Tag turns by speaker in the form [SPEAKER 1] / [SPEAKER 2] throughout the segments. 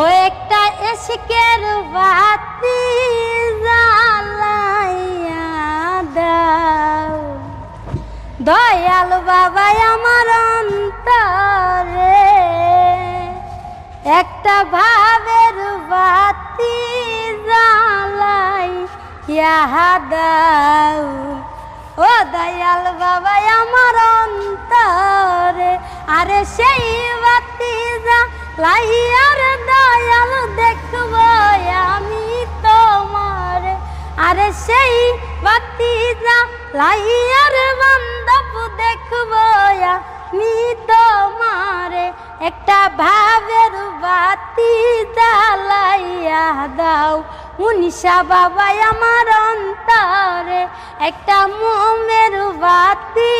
[SPEAKER 1] ও একটা এসকের বাতি জ্বালাইয়া দাও। দয়াল বাবা আমার অন্তরে, একটা ভাবের বাতি জ্বালাই ইহা দাও। ও দয়াল বাবা আমার অন্তরে, আরে সেই বাতি জ্বালাইয়ার দয়াল দেখব আমি তোমার। আরে সেই বাতি জ্বালাইয়ার বান্ধব দেখব আমি তোমারে। একটা ভাবের বাতি জ্বালাইয়া দাও উনিশা বাবা আমার অন্তরে। একটা মোমের বাতি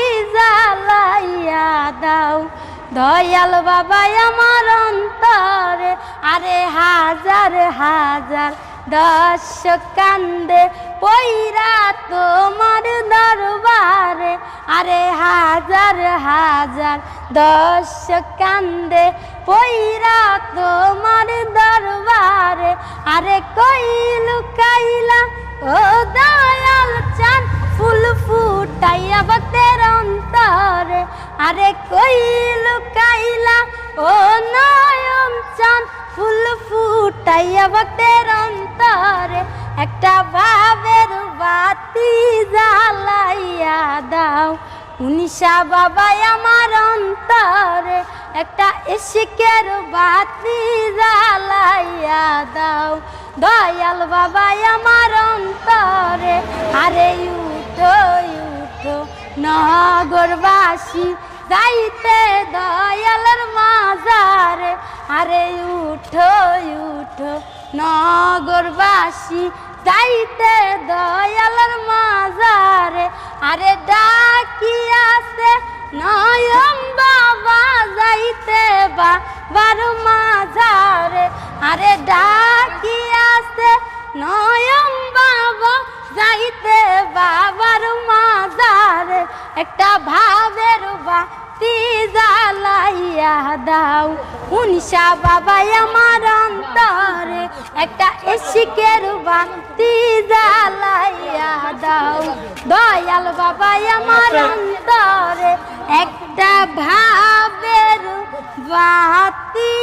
[SPEAKER 1] দয়াল বাবা আমার অন্তরে, আরে হাজার হাজার দশ কান্দে পৈরা তোমার দরবারে, আরে হাজার হাজার দশ কান্দে, পইরা তোমার দরবারে। আরে কই লুকাইলা ও নয়ন চান, ফুল ফুটাইয়া বতের অন্তরে, একটা ভাবের বাতি জ্বালাইয়া দাও। উনিশা বাবা আমার অন্তরে, একটা ইশকের বাতি জ্বালাইয়া দাও। দয়াল বাবা আমার অন্তরে, আরে উঠো উঠো, নগরবাসী যাইতে দয়ালের মাজারে, আরে উঠো উঠো, নগরবাসী, যাইতে দয়ালের মাজারে, আরে ডাকি আছে নয়ম বাবা, যাইতে বাবার মাজারে, আরে ডাকি আছে নয়ম বাবা, যাইতে বাবার মাজারে, একটা ভাবের বাতি জ্বালাইয়া দাও। উনিশা বাবা আমার অন্তরে একটা এসিকের বাতি জ্বালাইয়া দাও। দয়াল বাবা আমার অন্তরে একটা ভাবের বাতি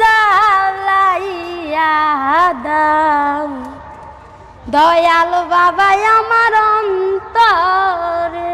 [SPEAKER 1] জ্বালাইয়া দাও। দয়াল বাবা আমার অন্তরে